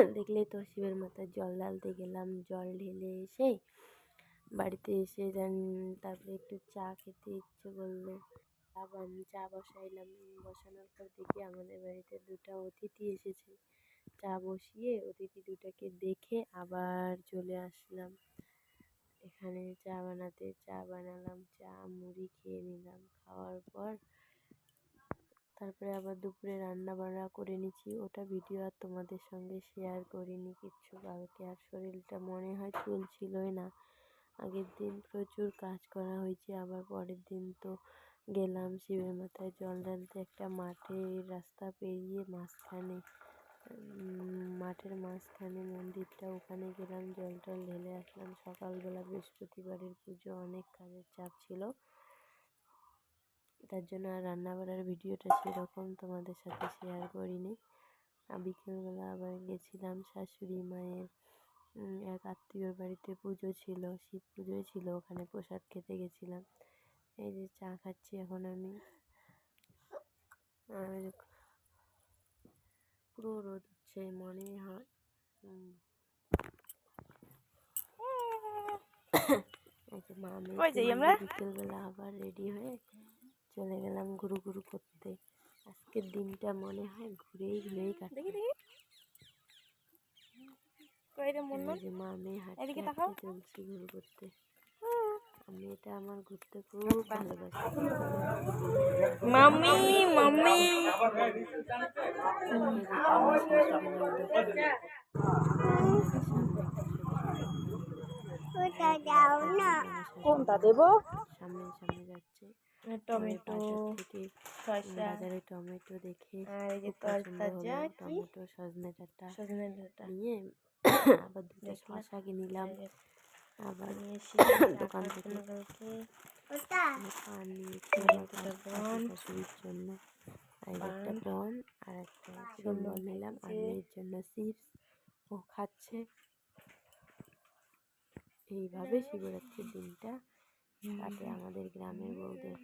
দেখলে তো শিবের মাথায় জল ঢালতে গেলাম, জল ঢেলে এসে বাড়িতে এসে দেন, তারপরে একটু চা খেতে ইচ্ছে করল। আবার চা বসাইলাম। বসানোর পর দেখি আমাদের বাড়িতে দুটো অতিথি এসেছে। চা বসিয়ে অতিথি দুটাকে দেখে আবার চলে আসলাম। এখানে চা বানাতে, চা বানালাম, চা, মুড়ি খেয়ে নিলাম। খাওয়ার পর তারপরে আবার দুপুরে রান্না বান্না করে নিচ্ছি। ওটা ভিডিও আর তোমাদের সঙ্গে শেয়ার করিনি কিচ্ছু। কালকে আর শরীরটা মনে হয় চলছিলই না। আগের দিন প্রচুর কাজ করা হয়েছে, আবার পরের দিন তো গেলাম শিবের মাথায় জল ঢালতে একটা মাঠে রাস্তা পেরিয়ে মাঝখানে মাঠের মাঝখানে মন্দিরটা, ওখানে গেলাম, জল টল ঢেলে আসলাম। সকালবেলা বৃহস্পতিবারের পুজো, অনেক কাজের চাপ ছিল। তার জন্য আর রান্না বাড়ার ভিডিওটা সেরকম তোমাদের সাথে শেয়ার করিনি। বিকেলবেলা আবার গেছিলাম শাশুড়ি মায়ের এক আত্মীয়র বাড়িতে পুজো ছিল শিব পুজোই ছিল ওখানে প্রসাদ খেতে গেছিলাম। এই যে চা খাচ্ছি এখন আমি। পুরো রোদ উঠছে মনে হয় মা বিকেলবেলা আবার রেডি হয়ে চলে গেলাম ঘুরু ঘুরু করতে। আজকের দিনটা মনে হয় ঘুরেই ঘুরেই কাটে। মা মেয়ে হাঁটতে চলছি ঘুরু করতে। আমি এটা আমার ঘুরতে খুব ভালোবাসি। Mummy mummy. কোনটা দেবো? সামনে সামনে। যাচ্ছে টমেটো বাজারে টমেটো দেখে আর এই যে তরতাজা টমেটো সজনে ডাঁটা সজনে ডাঁটা। নিয়ে আবার দুটো কিনে নিলাম আবার এসে দোকান থেকে পান নিয়েছি। শাশুড়ির জন্য। আর একটা। প্রন আর একটা সুন্দর নিলাম। আর। মেয়ের জন্য চিপস। ও খাচ্ছে। এইভাবে শিবরাত্রির দিনটা কাটে আমাদের গ্রামের বউদের।